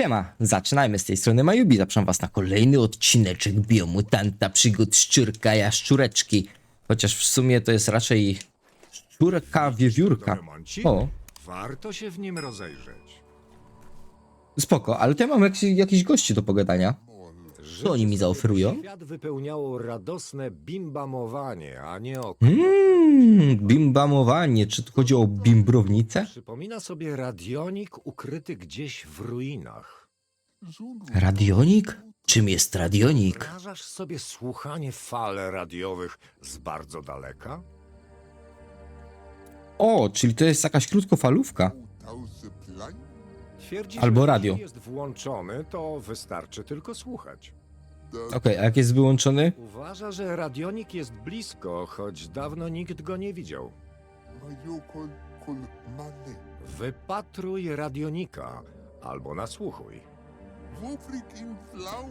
Siema, zaczynajmy z tej strony Majubi. Zapraszam was na kolejny odcineczek Biomutanta Przygód Szczurka Jaszczureczki. Chociaż w sumie to jest raczej szczurka wiewiórka. O, Warto się w nim rozejrzeć. spoko, ale tutaj mam jakiś, jakiś gości do pogadania. Co oni mi zaoferują? Świat wypełniało radosne bimbamowanie, a nie oko. Mmm, bimbamowanie. Czy tu chodzi o bimbrownicę? Przypomina sobie radionik ukryty gdzieś w ruinach. Radionik? Czym jest radionik? Wyobrażasz sobie słuchanie fal radiowych z bardzo daleka? O, czyli to jest jakaś krótkofalówka. Twierdzi, Albo że radio. jeśli jest włączony, to wystarczy tylko słuchać. Okej, a jak jest wyłączony? Uważa, że radionik jest blisko, choć dawno nikt go nie widział. Wypatruj radionika albo nasłuchuj.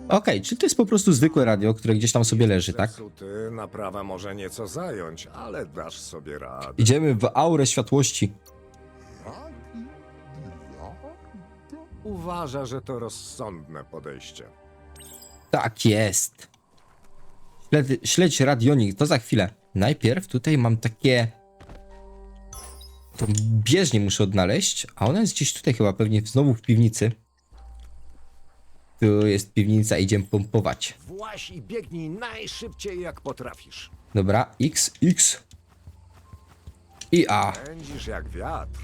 Okej, czyli to jest po prostu zwykłe radio, które gdzieś tam sobie leży, tak? Zepsuty, naprawa może nieco zająć, ale dasz sobie radę. Idziemy w aurę światłości. Uważa, że to rozsądne podejście. Tak jest. Śled, śledź radionik, to za chwilę. Najpierw tutaj mam takie... Tą bieżnię muszę odnaleźć, a ona jest gdzieś tutaj chyba, pewnie znowu w piwnicy. Tu jest piwnica, idziemy pompować. Właś i biegnij najszybciej jak potrafisz. Dobra, X, X. I A. Pędzisz jak wiatr.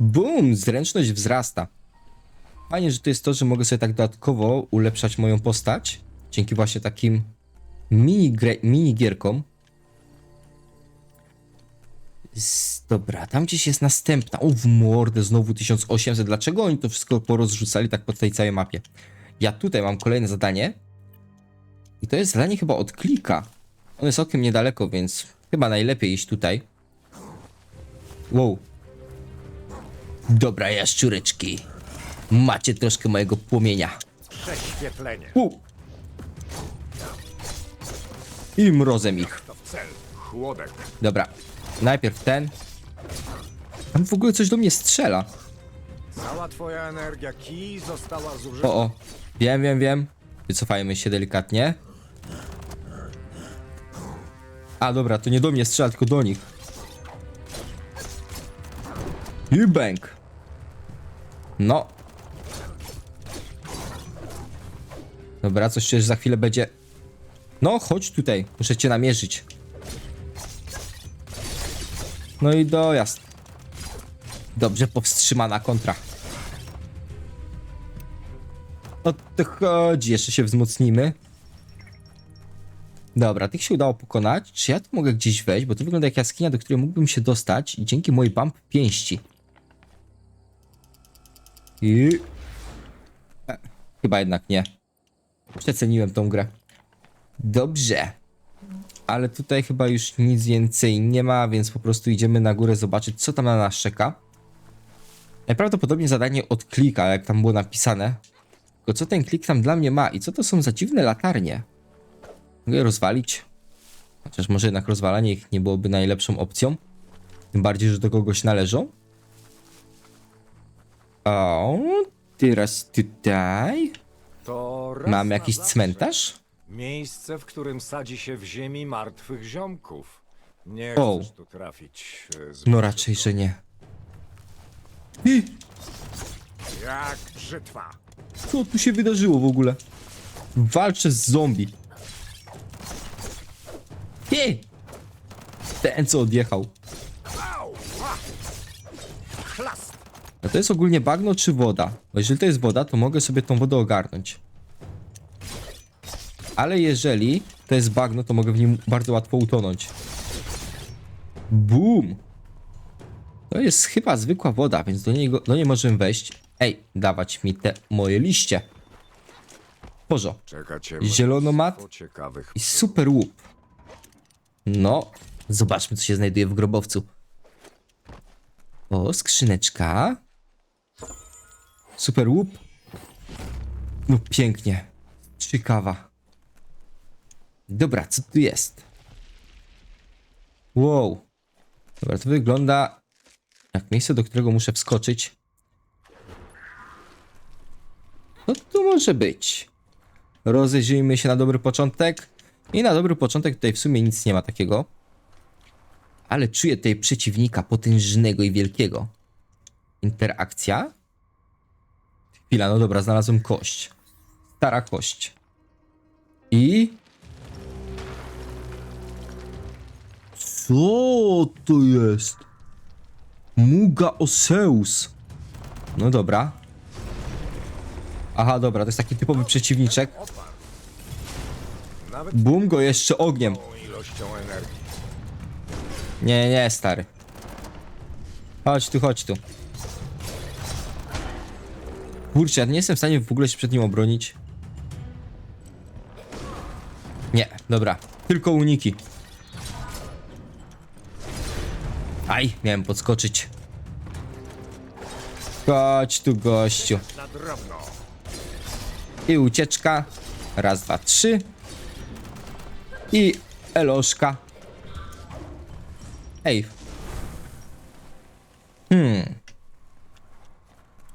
Bum, zręczność wzrasta. Fajnie, że to jest to, że mogę sobie tak dodatkowo ulepszać moją postać. Dzięki właśnie takim mini, mini gierkom. Z, dobra, tam gdzieś jest następna. O, w mordę, znowu 1800. Dlaczego oni to wszystko porozrzucali tak po tej całej mapie? Ja tutaj mam kolejne zadanie. I to jest zadanie chyba od klika. On jest okiem niedaleko, więc chyba najlepiej iść tutaj. Wow, Dobra, jaszczureczki. Macie troszkę mojego płomienia. Prześwietlenie. U. I mrozem ich. To cel. Chłodek. Dobra, najpierw ten. Tam w ogóle coś do mnie strzela. Cała twoja energia kij została zużyta. O, o. Wiem, wiem, wiem. Wycofajmy się delikatnie. A, dobra, to nie do mnie strzela, tylko do nich. I bęk. No. Dobra, coś że za chwilę będzie... No, chodź tutaj. Muszę cię namierzyć. No i dojazd. Dobrze powstrzymana kontra. O to chodzi, jeszcze się wzmocnimy. Dobra, tych się udało pokonać. Czy ja tu mogę gdzieś wejść? Bo to wygląda jak jaskinia, do której mógłbym się dostać dzięki mojej bump pięści. I... E, chyba jednak nie. Przeceniłem tą grę. Dobrze. Ale tutaj chyba już nic więcej nie ma, więc po prostu idziemy na górę zobaczyć, co tam na nas czeka. Najprawdopodobniej zadanie od klika, jak tam było napisane. Tylko co ten klik tam dla mnie ma i co to są za dziwne latarnie? Mogę je rozwalić? Chociaż może jednak rozwalanie ich nie byłoby najlepszą opcją. Tym bardziej, że do kogoś należą. O, teraz tutaj. To raz Mam na jakiś zawsze. cmentarz? Miejsce, w którym sadzi się w ziemi martwych ziomków. Nie O. chcesz tu trafić. e, zbyt No raczej, że nie. I, Jak brzytwa. co tu się wydarzyło w ogóle? Walczę z zombie. I, ten co odjechał. Au! A! Chlast! A to jest ogólnie bagno czy woda? Bo jeżeli to jest woda, to mogę sobie tą wodę ogarnąć. Ale jeżeli to jest bagno, to mogę w nim bardzo łatwo utonąć. Boom! To jest chyba zwykła woda, więc do, niego, do niej możemy wejść. Ej, dawać mi te moje liście. Cię Zielonomat i super łup. No, zobaczmy co się znajduje w grobowcu. O, skrzyneczka. Super łup. No pięknie. Ciekawa. Dobra, co tu jest? Wow. Dobra, to wygląda jak miejsce, do którego muszę wskoczyć. Co tu może być? Rozejrzyjmy się na dobry początek. I na dobry początek tutaj w sumie nic nie ma takiego. Ale czuję tutaj przeciwnika potężnego i wielkiego. Interakcja. Chwila, no dobra, znalazłem kość. Stara kość. I... Co to jest? Muga Oseus. No dobra. Aha, dobra, to jest taki typowy przeciwniczek. Bum go jeszcze ogniem. Nie, nie, stary. Chodź tu, chodź tu. Kurczę, ja nie jestem w stanie w ogóle się przed nim obronić. Nie, dobra. Tylko uniki. Aj, miałem podskoczyć. Chodź tu, gościu. I ucieczka. Raz, dwa, trzy. I eloszka. Ej. Hmm.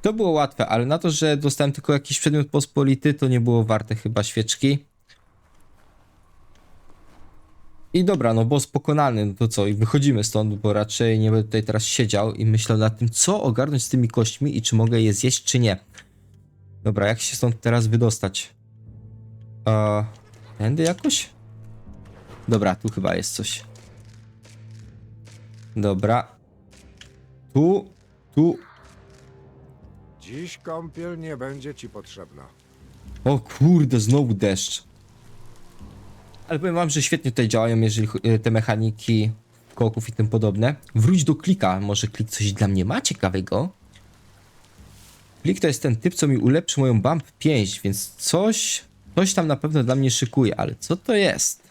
To było łatwe, ale na to, że dostałem tylko jakiś przedmiot pospolity, to nie było warte chyba świeczki. I dobra, no boss pokonany, no to co? I wychodzimy stąd, bo raczej nie będę tutaj teraz siedział i myślał nad tym, co ogarnąć z tymi kośćmi i czy mogę je zjeść, czy nie. Dobra, jak się stąd teraz wydostać? Eee, tędy jakoś? Dobra, tu chyba jest coś. Dobra. Tu, tu. Dziś kąpiel nie będzie ci potrzebna. O kurde, znowu deszcz. Ale powiem wam, że świetnie tutaj działają, jeżeli e, te mechaniki koków i tym podobne. Wróć do klika. Może klik coś dla mnie ma ciekawego? Klik to jest ten typ, co mi ulepszy moją bump pięść, więc coś, coś tam na pewno dla mnie szykuje, ale co to jest?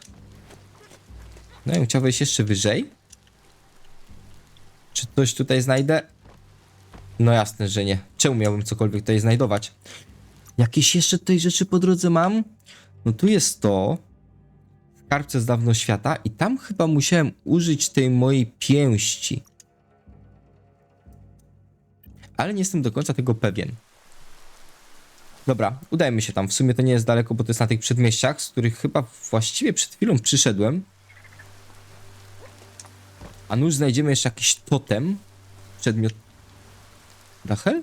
No i chciał wejść jeszcze wyżej. Czy coś tutaj znajdę? No jasne, że nie. Czemu miałbym cokolwiek tutaj znajdować? Jakieś jeszcze tutaj rzeczy po drodze mam? No tu jest to. Skarbce z dawno świata i tam chyba musiałem użyć tej mojej pięści. Ale nie jestem do końca tego pewien. Dobra, udajmy się tam. W sumie to nie jest daleko, bo to jest na tych przedmieściach, z których chyba właściwie przed chwilą przyszedłem. A nuż znajdziemy jeszcze jakiś totem. Przedmiot. Dachel?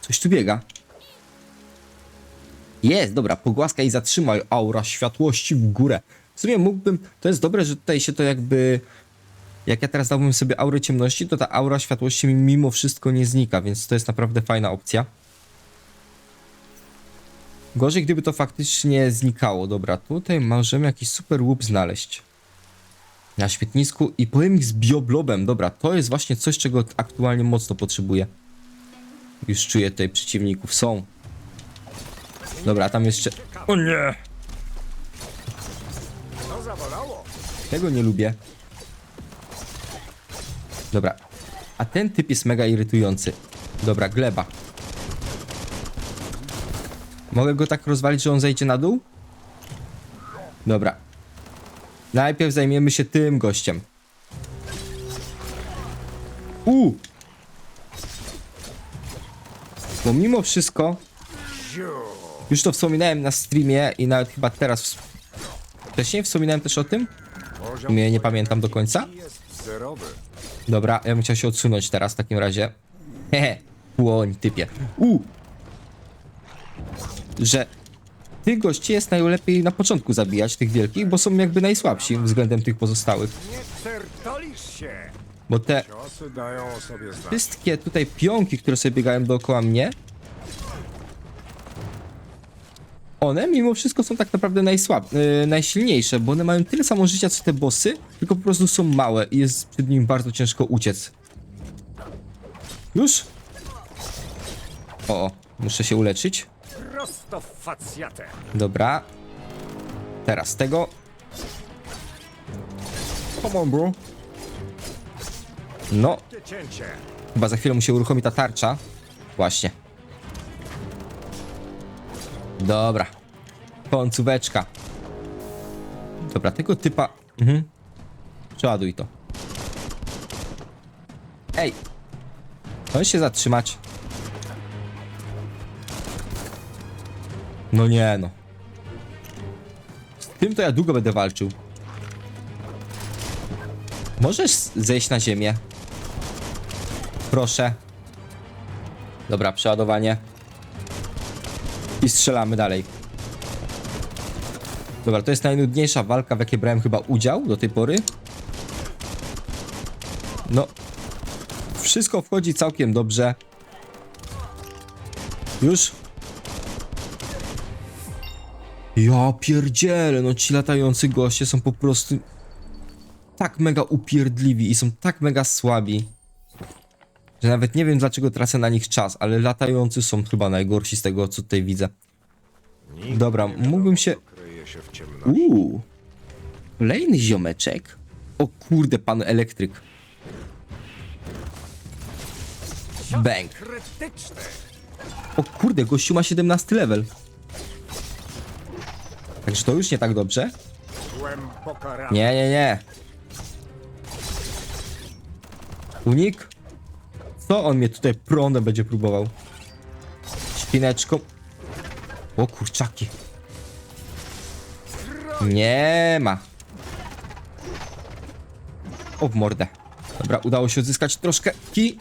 Coś tu biega. Jest, dobra, pogłaskaj i zatrzymaj aura światłości w górę. W sumie mógłbym, to jest dobre, że tutaj się to jakby, jak ja teraz dałbym sobie aurę ciemności, to ta aura światłości mi mimo wszystko nie znika, więc to jest naprawdę fajna opcja. Gorzej, gdyby to faktycznie znikało. Dobra, tutaj możemy jakiś super łup znaleźć. Na świetnisku i pojemnik z bioblobem. Dobra, to jest właśnie coś, czego aktualnie mocno potrzebuję. Już czuję tutaj przeciwników. Są. Dobra, tam jeszcze... O nie! Tego nie lubię. Dobra. A ten typ jest mega irytujący. Dobra, gleba. Mogę go tak rozwalić, że on zejdzie na dół? Dobra. Najpierw zajmiemy się tym gościem. U! Bo mimo wszystko, już to wspominałem na streamie i nawet chyba teraz wcześniej wspominałem też o tym. Nie pamiętam do końca. Dobra, ja bym chciał się odsunąć teraz w takim razie. Hehe, płoń, typie. U! Że tych gości jest najlepiej na początku zabijać, tych wielkich, bo są jakby najsłabsi względem tych pozostałych. Nie certolisz się! Bo te Ciosy dają o sobie znać. wszystkie tutaj pionki, które sobie biegają dookoła mnie, one mimo wszystko są tak naprawdę najsłab, yy, najsilniejsze, bo one mają tyle samo życia co te bossy, tylko po prostu są małe i jest przed nimi bardzo ciężko uciec. Już? O, o, muszę się uleczyć. Prosto w facjatę. Dobra. Teraz tego. Come on, bro. No, Ty cięcie. Chyba za chwilę mu się uruchomi ta tarcza. Właśnie. Dobra. Końcóweczka. Dobra, tego typa... Mhm. Przeładuj to. Ej! Możesz się zatrzymać. No nie no. Z tym to ja długo będę walczył. Możesz zejść na ziemię? Proszę. Dobra, przeładowanie. I strzelamy dalej. Dobra, to jest najnudniejsza walka, w jakiej brałem chyba udział do tej pory. No. Wszystko wchodzi całkiem dobrze. Już? Ja pierdzielę, no ci latający goście są po prostu tak mega upierdliwi i są tak mega słabi, że nawet nie wiem dlaczego tracę na nich czas, ale latający są chyba najgorsi z tego co tutaj widzę. Dobra, mógłbym się-. Uuu. Kolejny ziomeczek. O kurde, pan elektryk. Bang. O kurde, gościu ma 17 level. Także to już nie tak dobrze. Nie, nie, nie. Unik? Co on mnie tutaj prądem będzie próbował? Świneczką. O kurczaki. Nie ma. O w mordę. Dobra, udało się odzyskać troszkę ki.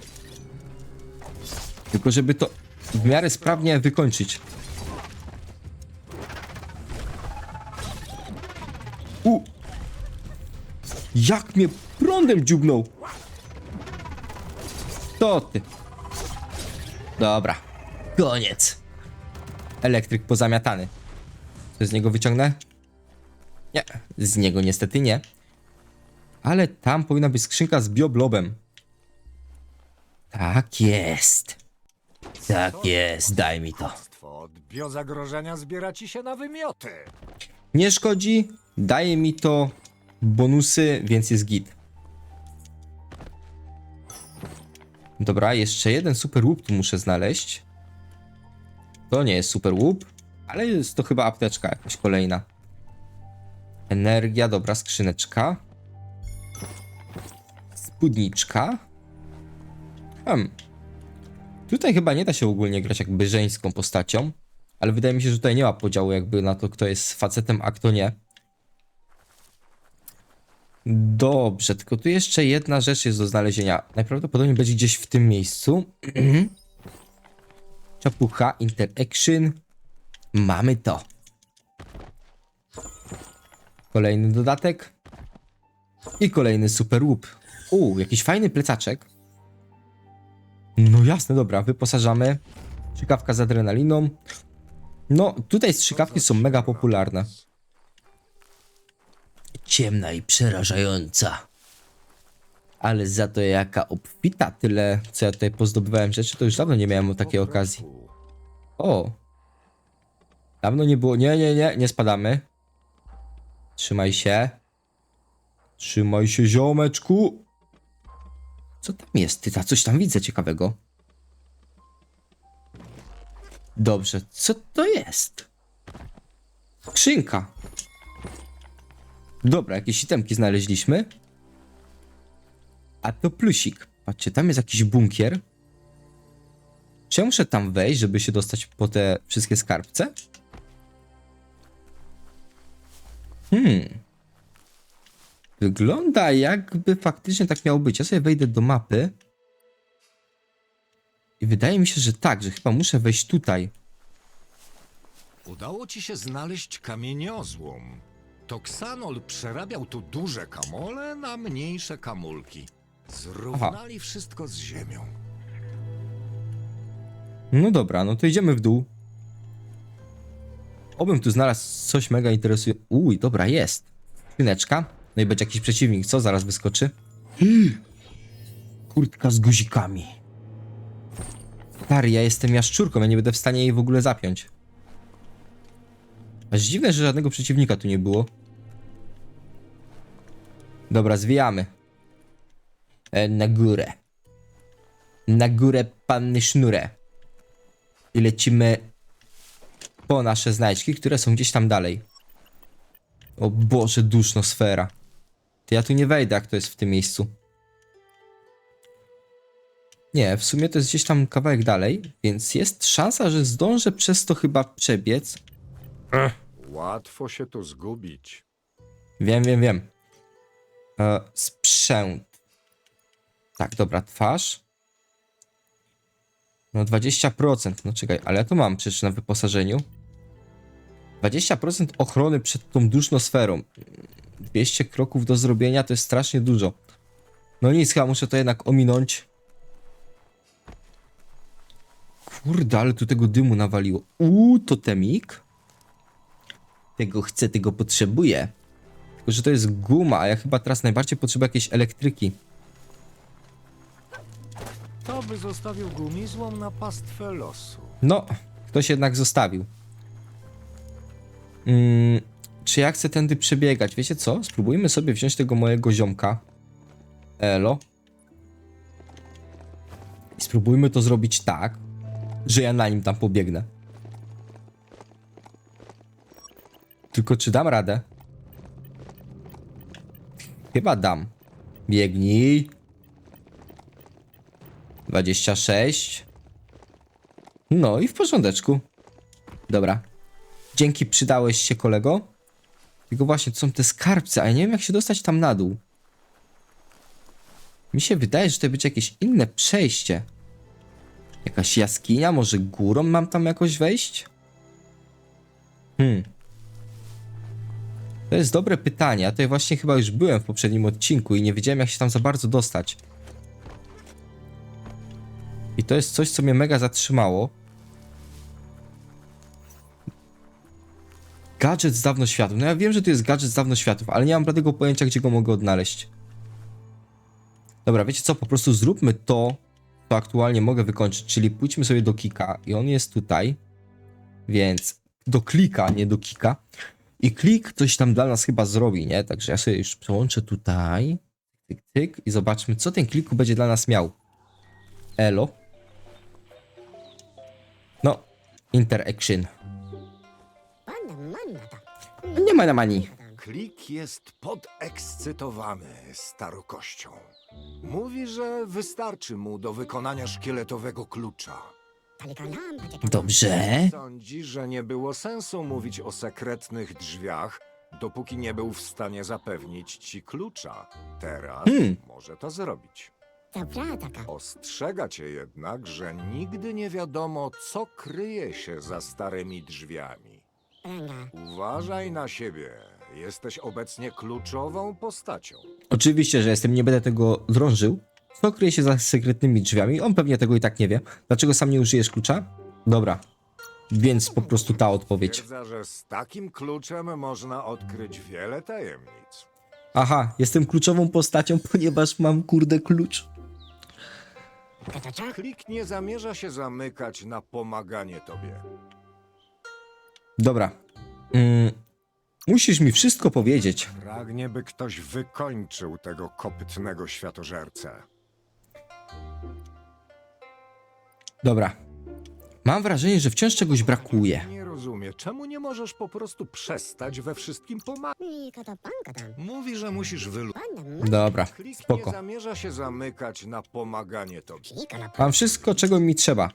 Tylko żeby to w miarę sprawnie wykończyć. Jak mnie prądem dziubnął. To ty. Dobra. Koniec. Elektryk pozamiatany. Co z niego wyciągnę? Nie, z niego niestety nie. Ale tam powinna być skrzynka z bioblobem. Tak jest. Tak jest, daj mi to. Od biozagrożenia zbiera ci się na wymioty. Nie szkodzi, daje mi to bonusy, więc jest git. Dobra, jeszcze jeden super łup tu muszę znaleźć. To nie jest super łup, ale jest to chyba apteczka jakaś kolejna. Energia, dobra, skrzyneczka. Spódniczka. Hmm. Tutaj chyba nie da się ogólnie grać jakby żeńską postacią, ale wydaje mi się, że tutaj nie ma podziału jakby na to, kto jest facetem, a kto nie. Dobrze, tylko tu jeszcze jedna rzecz jest do znalezienia. Najprawdopodobniej będzie gdzieś w tym miejscu. Czapucha, interaction. Mamy to. Kolejny dodatek. I kolejny super łup. U, jakiś fajny plecaczek. No jasne, dobra, wyposażamy. Ciekawka z adrenaliną. No, tutaj strzykawki są mega popularne. Ciemna i przerażająca. Ale za to jaka obfita, tyle co ja tutaj pozdobywałem rzeczy, to już dawno nie miałem takiej okazji. O! Dawno nie było. Nie, nie, nie, nie spadamy. Trzymaj się. Trzymaj się, ziomeczku. Co tam jest? Ty, ta coś tam widzę ciekawego. Dobrze, co to jest? Skrzynka. Dobra, jakieś itemki znaleźliśmy. A to plusik. Patrzcie, tam jest jakiś bunkier. Czy ja muszę tam wejść, żeby się dostać po te wszystkie skarbce? Hmm. Wygląda jakby faktycznie tak miało być. Ja sobie wejdę do mapy. I wydaje mi się, że tak, że chyba muszę wejść tutaj. Udało ci się znaleźć kamieniozłom. Toksanol przerabiał tu duże kamole na mniejsze kamulki. Zrównali wszystko z ziemią. No dobra, no to idziemy w dół. Obym tu znalazł coś mega interesującego. Uj, dobra, jest. Skrzyneczka. No i będzie jakiś przeciwnik, co zaraz wyskoczy? Kurtka z guzikami. Stary, ja jestem jaszczurką, ja nie będę w stanie jej w ogóle zapiąć. Aż dziwne, że żadnego przeciwnika tu nie było. Dobra, zwijamy. E, na górę. Na górę panny sznurę. I lecimy po nasze znajdźki, które są gdzieś tam dalej. O Boże, dusznosfera. To ja tu nie wejdę, jak to jest w tym miejscu. Nie, w sumie to jest gdzieś tam kawałek dalej, więc jest szansa, że zdążę przez to chyba przebiec. Łatwo się tu zgubić. Wiem, wiem, wiem. E, sprzęt. Tak, dobra, twarz. No 20%, no czekaj, ale ja to mam przecież na wyposażeniu. 20% ochrony przed tą dusznosferą. 200 kroków do zrobienia to jest strasznie dużo. No nic, chyba muszę to jednak ominąć. Kurde, ale tu tego dymu nawaliło. Uuu, totemik. Tego chcę, tego potrzebuję. Tylko, że to jest guma, a ja chyba teraz najbardziej potrzebuję jakiejś elektryki. To by zostawił gumizłom na pastwę losu. No, ktoś jednak zostawił. Mm, czy ja chcę tędy przebiegać? Wiecie co? Spróbujmy sobie wziąć tego mojego ziomka. Elo. I spróbujmy to zrobić tak, że ja na nim tam pobiegnę. Tylko czy dam radę? Chyba dam. Biegnij. 26. No i w porządeczku. Dobra. Dzięki, przydałeś się, kolego. Tylko właśnie, to są te skarbce, a ja nie wiem, jak się dostać tam na dół. Mi się wydaje, że to będzie jakieś inne przejście. Jakaś jaskinia, może górą mam tam jakoś wejść? Hmm. To jest dobre pytanie. Ja tutaj właśnie chyba już byłem w poprzednim odcinku i nie wiedziałem, jak się tam za bardzo dostać. I to jest coś, co mnie mega zatrzymało. Gadżet z dawno światów. No ja wiem, że to jest gadżet z dawno światów, ale nie mam bladego pojęcia, gdzie go mogę odnaleźć. Dobra, wiecie co? Po prostu zróbmy to, co aktualnie mogę wykończyć, czyli pójdźmy sobie do Kika i on jest tutaj. Więc do klika, nie do Kika. I klik coś tam dla nas chyba zrobi, nie? Także ja sobie już przełączę tutaj. Tyk, tyk i zobaczmy, co ten kliku będzie dla nas miał. Elo. No, interaction. Nie ma na mani. Klik jest podekscytowany starokością. Mówi, że wystarczy mu do wykonania szkieletowego klucza. Dobrze. Sądzi, że nie było sensu mówić o sekretnych drzwiach, dopóki nie był w stanie zapewnić ci klucza. Teraz Hmm. może to zrobić. Dobra, taka. Ostrzega cię jednak, że nigdy nie wiadomo, co kryje się za starymi drzwiami. Uważaj na siebie. Jesteś obecnie kluczową postacią. Oczywiście, że jestem, nie będę tego drążył. Co kryje się za sekretnymi drzwiami? On pewnie tego i tak nie wie. Dlaczego sam nie użyjesz klucza? Dobra. Więc po prostu ta odpowiedź. Twierdza, że z takim kluczem można odkryć wiele tajemnic. Aha, jestem kluczową postacią, ponieważ mam kurde klucz. Klik nie zamierza się zamykać na pomaganie tobie. Dobra. Mm, musisz mi wszystko powiedzieć. Pragnie, by ktoś wykończył tego kopytnego światożercę. Dobra. Mam wrażenie, że wciąż czegoś brakuje. Nie rozumie, czemu nie możesz po prostu przestać we wszystkim pomagać? Mówi, że musisz wylu... Dobra, Klik nie spoko. zamierza się zamykać na pomaganie tobie. Mam wszystko, czego mi trzeba.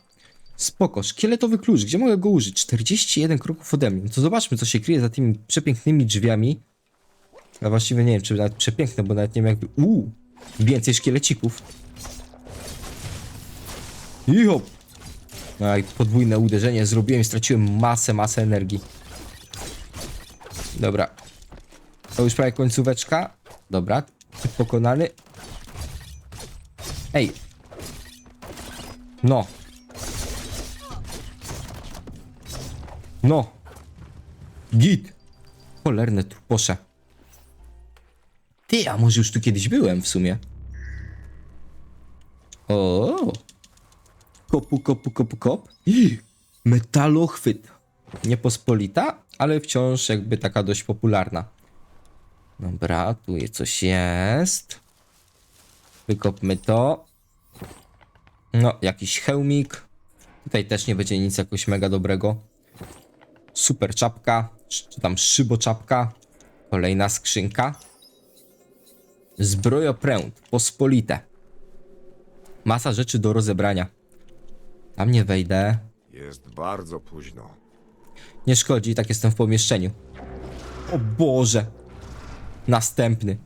Spoko, szkieletowy klucz, gdzie mogę go użyć? 41 kroków ode mnie. No to zobaczmy, co się kryje za tymi przepięknymi drzwiami. A właściwie nie wiem, czy nawet przepiękne, bo nawet nie wiem jakby... Uuu, więcej szkielecików. I hop. Aj, podwójne uderzenie zrobiłem straciłem masę, masę energii. Dobra. To już prawie końcóweczka. Dobra, pokonany. Ej. No. No. Git. Cholerne truposze. Ty, a może już tu kiedyś byłem w sumie? O. Kopu, kopu, kopu, kop. Ih, Metalochwyt. Niepospolita, ale wciąż jakby taka dość popularna. Dobra, tu jest coś jest. Wykopmy to. No, jakiś hełmik. Tutaj też nie będzie nic jakoś mega dobrego. Super czapka, czy tam szyboczapka. Kolejna skrzynka. Zbrojopręt, pospolite. Masa rzeczy do rozebrania. Tam nie wejdę. Jest bardzo późno. Nie szkodzi, tak jestem w pomieszczeniu. O Boże. Następny.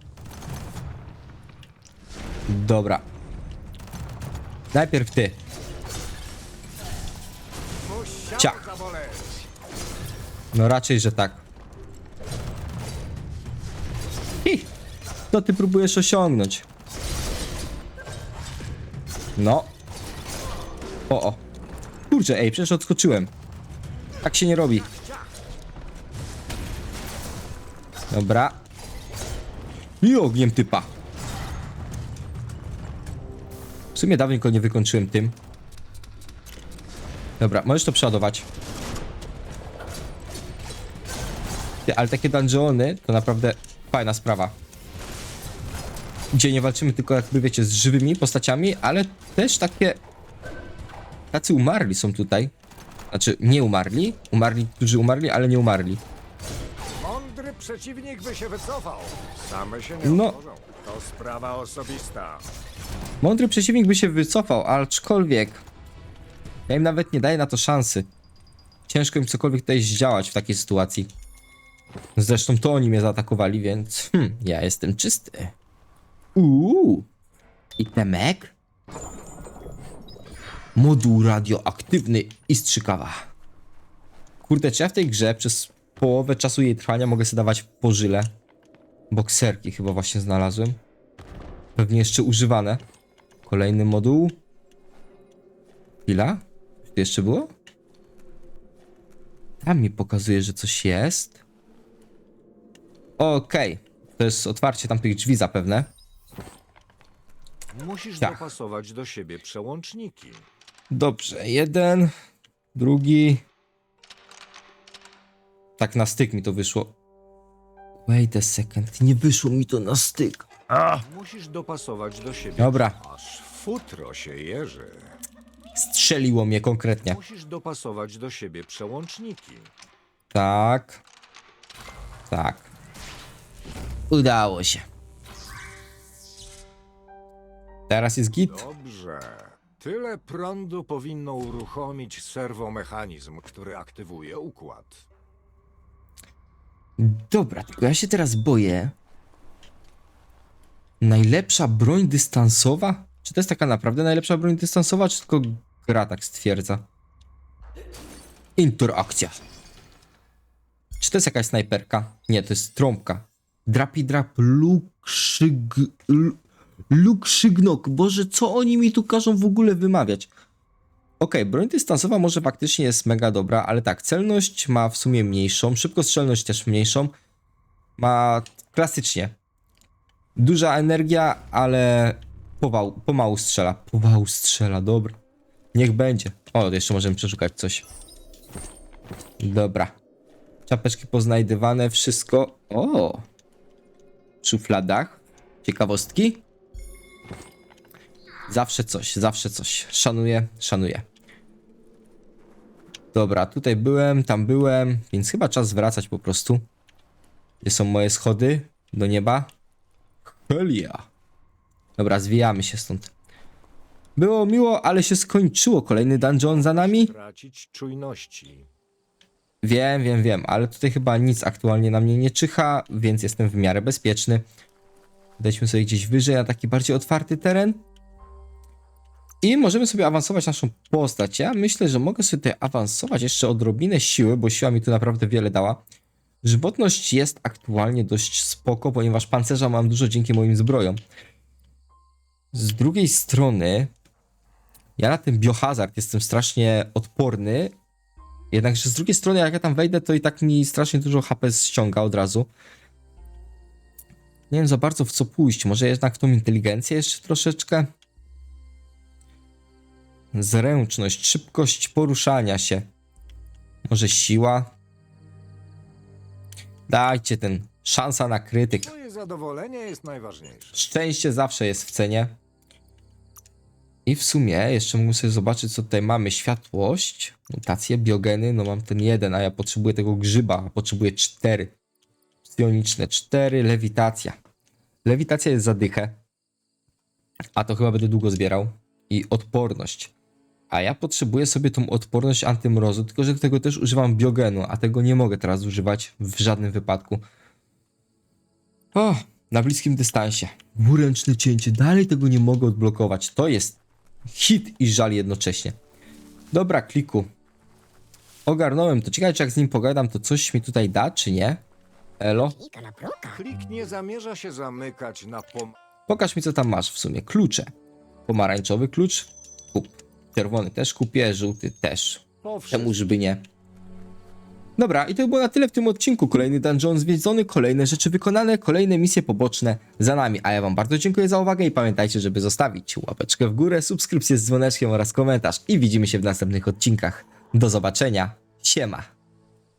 Dobra. Najpierw ty. Ciach. No raczej, że tak. Hi. Co ty próbujesz osiągnąć? No. O, o. Kurczę, ej, przecież odskoczyłem. Tak się nie robi. Dobra. I ogniem typa. W sumie dawno nie wykończyłem tym. Dobra, możesz to przeładować. Ale takie dungeony to naprawdę fajna sprawa. Gdzie nie walczymy tylko jakby wiecie z żywymi postaciami, ale też takie... Tacy umarli są tutaj. Znaczy, nie umarli. Umarli, którzy umarli, ale nie umarli. Mądry przeciwnik by się wycofał. Same się nie No. otworzą. To sprawa osobista. Mądry przeciwnik by się wycofał, aczkolwiek ja im nawet nie daję na to szansy. Ciężko im cokolwiek tutaj zdziałać w takiej sytuacji. Zresztą to oni mnie zaatakowali, więc hmm, ja jestem czysty. Uuu. I temek? Moduł radioaktywny i strzykawa. Kurde, czy ja w tej grze przez połowę czasu jej trwania mogę sobie dawać pożyle? Bokserki chyba właśnie znalazłem. Pewnie jeszcze używane. Kolejny moduł. Chwila. Tu jeszcze było? Tam mi pokazuje, że coś jest. Okej. To jest otwarcie tamtych drzwi zapewne. Musisz Tak. dopasować do siebie przełączniki. Dobrze. Jeden. Drugi. Tak na styk mi to wyszło. Wait a second. Nie wyszło mi to na styk. Musisz dopasować do siebie. Dobra. Aż futro się jeży. Strzeliło mnie konkretnie. Musisz dopasować do siebie przełączniki. Tak. Tak. Udało się. Teraz jest git. Dobrze. Tyle prądu powinno uruchomić serwomechanizm, który aktywuje układ. Dobra, tylko ja się teraz boję. Najlepsza broń dystansowa? Czy to jest taka naprawdę najlepsza broń dystansowa, czy tylko gra tak stwierdza? Interakcja. Czy to jest jakaś snajperka? Nie, to jest trąbka. Drapi drap lukrzyg... l- Lukrzygnok. Boże, co oni mi tu każą w ogóle wymawiać? Okej, broń dystansowa może faktycznie jest mega dobra, ale tak, celność ma w sumie mniejszą, szybkostrzelność też mniejszą. Ma klasycznie. Duża energia, ale pował, pomału strzela. Pomału strzela, dobra. Niech będzie. O, jeszcze możemy przeszukać coś. Dobra. Czapeczki poznajdywane, wszystko. O! W szufladach. Ciekawostki. Zawsze coś, zawsze coś. Szanuję, szanuję. Dobra, tutaj byłem, tam byłem, więc chyba czas wracać po prostu. Gdzie są moje schody do nieba? Helia. Dobra, zwijamy się stąd. Było miło, ale się skończyło. Kolejny dungeon za nami. Tracić czujności. Wiem, wiem, wiem, ale tutaj chyba nic aktualnie na mnie nie czyha, więc jestem w miarę bezpieczny. Wejdźmy sobie gdzieś wyżej na taki bardziej otwarty teren. I możemy sobie awansować naszą postać. Ja myślę, że mogę sobie tutaj awansować jeszcze odrobinę siły, bo siła mi tu naprawdę wiele dała. Żywotność jest aktualnie dość spoko, ponieważ pancerza mam dużo dzięki moim zbrojom. Z drugiej strony, ja na ten biohazard jestem strasznie odporny, Jednakże z drugiej strony, jak ja tam wejdę, to i tak mi strasznie dużo HP ściąga od razu. Nie wiem za bardzo w co pójść. Może jednak w tą inteligencję jeszcze troszeczkę? Zręczność, szybkość poruszania się. Może siła? Dajcie ten. Szansa na krytyk. Twoje zadowolenie jest najważniejsze. Szczęście zawsze jest w cenie. I w sumie jeszcze sobie zobaczyć, co tutaj mamy. Światłość, mutacje, biogeny. No mam ten jeden, a ja potrzebuję tego grzyba. Potrzebuję cztery. Psioniczne cztery. Lewitacja. Lewitacja jest za dychę. A to chyba będę długo zbierał. I odporność. A ja potrzebuję sobie tą odporność antymrozu, tylko że tego też używam biogenu, a tego nie mogę teraz używać w żadnym wypadku. O, na bliskim dystansie. Dwuręczne cięcie, dalej tego nie mogę odblokować. To jest hit i żal jednocześnie. Dobra, kliku. Ogarnąłem to. Ciekawe, czy jak z nim pogadam, to coś mi tutaj da, czy nie? Elo? Klik nie zamierza się zamykać na pom... Pokaż mi, co tam masz w sumie. Klucze. Pomarańczowy klucz? Czerwony też kupię, żółty też. To wszystko. Czemu żeby nie? Dobra, i to było na tyle w tym odcinku. Kolejny dungeon zwiedzony, kolejne rzeczy wykonane, kolejne misje poboczne za nami. A ja wam bardzo dziękuję za uwagę i pamiętajcie, żeby zostawić łapeczkę w górę, subskrypcję z dzwoneczkiem oraz komentarz. I widzimy się w następnych odcinkach. Do zobaczenia. Siema.